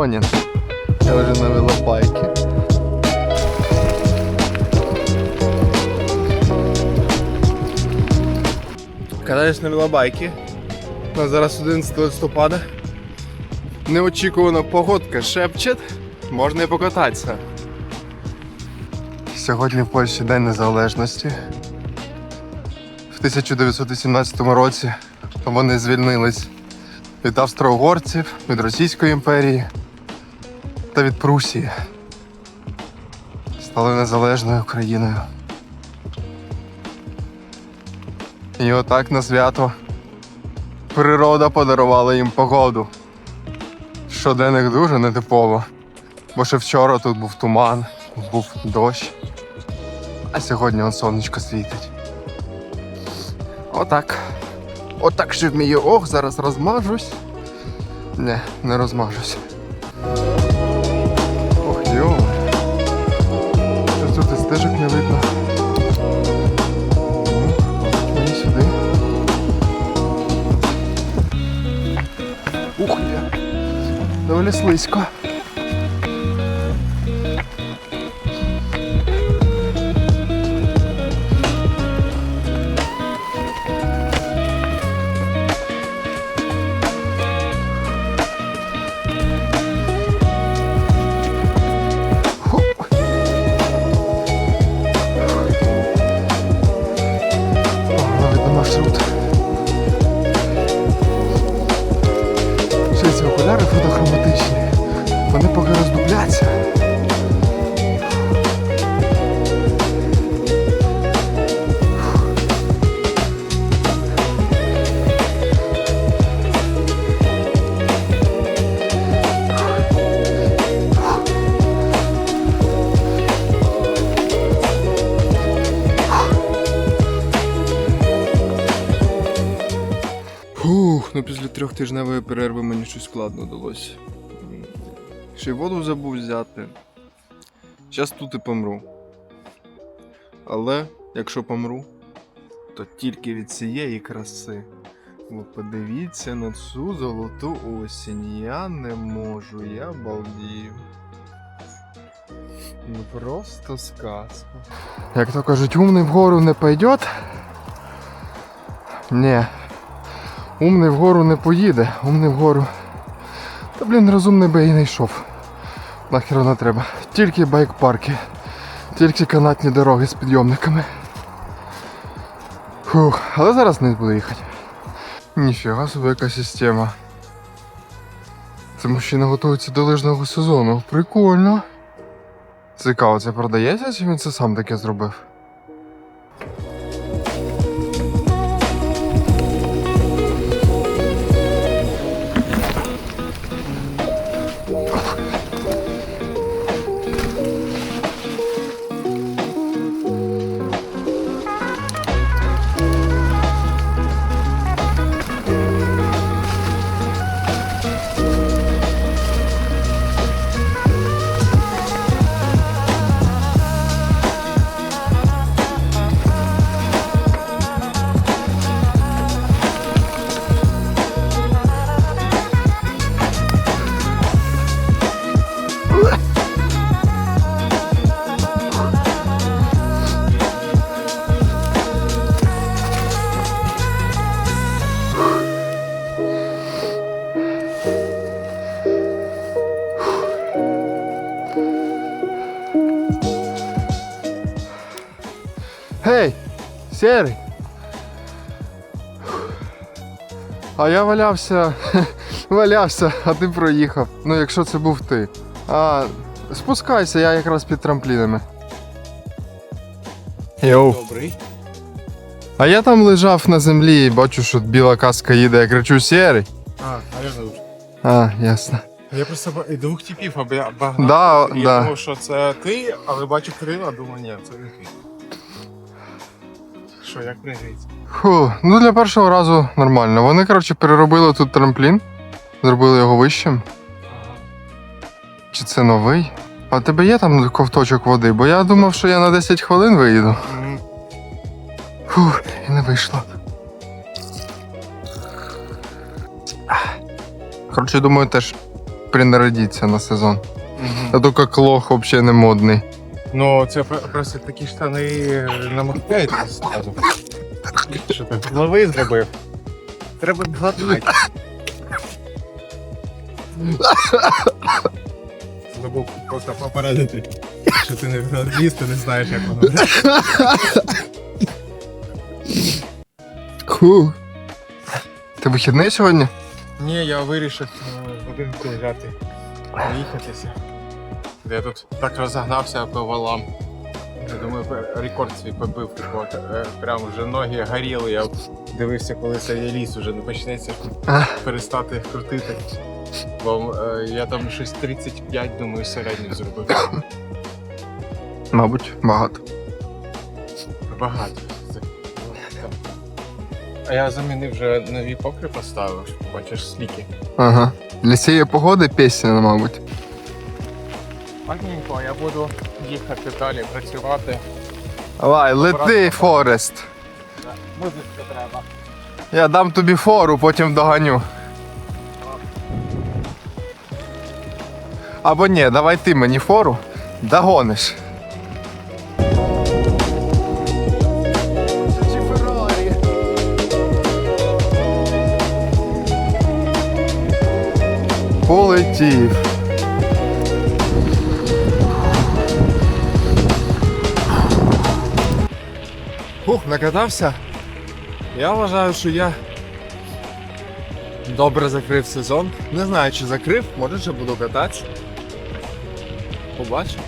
Антонін. Я вже на велопайки. Катаюсь на велобайки. У зараз 11 листопада. Неочікувана погодка шепчет. Можна і покататися. Сьогодні в Польщі День Незалежності. В 1918 році вони звільнились від австро-угорців, від Російської імперії та від Прусії. Стали незалежною країною. І отак на свято природа подарувала їм погоду. Що для них дуже нетипово. Бо ще вчора тут був туман, був дощ, а сьогодні он сонечко світить. Отак. Отак ще вмію. Ох, зараз розмажусь. Не, не розмажусь. Стежок не видно. Мені сюди. Ух я. Доволі слизько. Ну після трьохтижневої перерви мені щось складно далося. Ще й воду забув взяти. Зараз тут і помру. Але якщо помру, то тільки від цієї краси. Ви подивіться на цю золоту осінь. Я не можу, я балдію. Ну просто сказка. Як то кажуть, умний вгору не пойдет. Ні. Умний вгору не поїде, умний вгору. Та блін, розумний би і не йшов. Нахер воно треба. Тільки байк-парки, тільки канатні дороги з підйомниками. Фух, але зараз не буду їхати. Ніфіга собі яка система. Це мужчина готується до лижного сезону. Прикольно. Цікаво, це продається, чи він це сам таке зробив? Гей, Серий! А я валявся, валявся, а ти проїхав. Ну, якщо це був ти. А спускайся, я якраз під трамплінами. Йоу. Добрий. А я там лежав на землі і бачу, що біла каска їде, я кричу Серий. А, а я забув. А, ясно. Я просто ба- двох типів обя- багнав. Да, і да. Я думав, що це ти, але бачу крила, думаю, ні, це не ти. Що, як пригається? Фу, ну для першого разу нормально. Вони, коротше, переробили тут трамплін, зробили його вищим. Чи це новий? А тебе є там ковточок води? Бо я думав, що я на 10 хвилин виїду. М, Фух, і не вийшло. Коротше, думаю, теж принарядитися на сезон. А то як лох взагалі не модний. Ну, це просто такі штани намахають зразу. Що ти голови зробив? Треба глотати. Забув просто попередити, що ти не журналіст, ти не знаєш, як воно. Ху. Ти вихідний сьогодні? Ні, я вирішив е, в будинку взяти, поїхатися. Я тут так розогнався по валам. Я думаю, рекорд свій побив. Е, Прям вже ноги горіли. Я дивився, коли цей ліс вже не почнеться перестати крутити. Бо е, я там щось 35, думаю, середню зробив. Мабуть, багато. Багато. А я замінив вже нові покри поставив, бачиш, сліки. Ага. Для цієї погоди пісня, мабуть. Ладненько, я буду їхати далі працювати. Давай, лети, Форест. Музичка треба. Я дам тобі фору, потім доганю. Або ні, давай ти мені фору, догониш. Полетів. Накатався. Я вважаю, що я добре закрив сезон. Не знаю, чи закрив, може ще буду кататися. Побачимо.